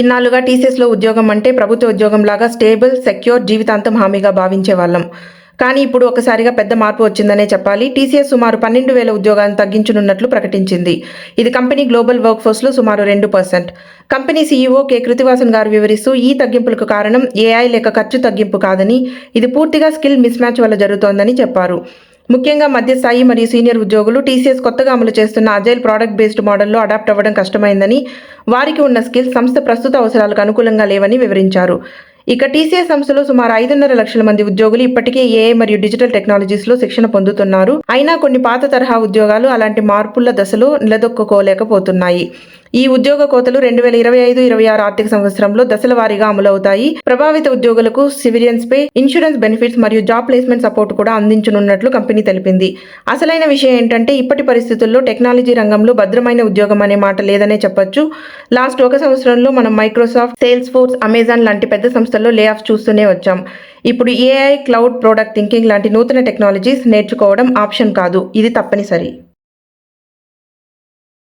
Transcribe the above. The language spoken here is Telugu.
ఇన్నాళ్ళుగా టీసీఎస్లో ఉద్యోగం అంటే ప్రభుత్వ ఉద్యోగం లాగా స్టేబుల్ సెక్యూర్ జీవితాంతం హామీగా భావించే వాళ్ళం కానీ ఇప్పుడు ఒకసారిగా పెద్ద మార్పు వచ్చిందనే చెప్పాలి. టీసీఎస్ సుమారు పన్నెండు వేల ఉద్యోగాలను తగ్గించనున్నట్లు ప్రకటించింది. ఇది కంపెనీ గ్లోబల్ వర్క్ ఫోర్స్లో సుమారు రెండు percent. Company CEO K. Krithivasan garu వివరిస్తూ ఈ తగ్గింపులకు కారణం ఏఐ లేక ఖర్చు తగ్గింపు కాదని ఇది పూర్తిగా స్కిల్ మిస్ మ్యాచ్ వల్ల జరుగుతోందని చెప్పారు. ముఖ్యంగా మధ్యస్థాయి మరియు సీనియర్ ఉద్యోగులు టీసీఎస్ కొత్తగా అమలు చేస్తున్న అజైల్ ప్రోడక్ట్ బేస్డ్ మోడల్లో అడాప్ట్ అవ్వడం కష్టమైందని వారికి ఉన్న స్కిల్స్ సంస్థ ప్రస్తుత అవసరాలకు అనుకూలంగా లేవని వివరించారు. ఇక టీసీఎస్ సంస్థలో సుమారు ఐదున్నర లక్షల మంది ఉద్యోగులు ఇప్పటికే ఏఐ మరియు డిజిటల్ టెక్నాలజీస్లో శిక్షణ పొందుతున్నారు. అయినా కొన్ని పాత తరహా ఉద్యోగాలు అలాంటి మార్పుల దశలో నిలదొక్కుకోలేకపోతున్నాయి. ఈ ఉద్యోగ కోతలు రెండు వేల ఇరవై ఐదు ఇరవై ఆరు ఆర్థిక సంవత్సరంలో దశల వారీగా అమలవుతాయి. ప్రభావిత ఉద్యోగులకు సివిలియన్స్ పే ఇన్సూరెన్స్ బెనిఫిట్స్ మరియు జాబ్ ప్లేస్మెంట్ సపోర్ట్ కూడా అందించనున్నట్లు కంపెనీ తెలిపింది. అసలైన విషయం ఏంటంటే ఇప్పటి పరిస్థితుల్లో టెక్నాలజీ రంగంలో భద్రమైన ఉద్యోగం అనే మాట లేదనే చెప్పొచ్చు. లాస్ట్ ఒక సంవత్సరంలో మనం మైక్రోసాఫ్ట్ సేల్స్ ఫోర్స్ అమెజాన్ లాంటి పెద్ద సంస్థల్లో లే ఆఫ్ చూస్తూనే వచ్చాం. ఇప్పుడు ఏఐ క్లౌడ్ ప్రోడక్ట్ థింకింగ్ లాంటి నూతన టెక్నాలజీస్ నేర్చుకోవడం ఆప్షన్ కాదు. ఇది తప్పనిసరి.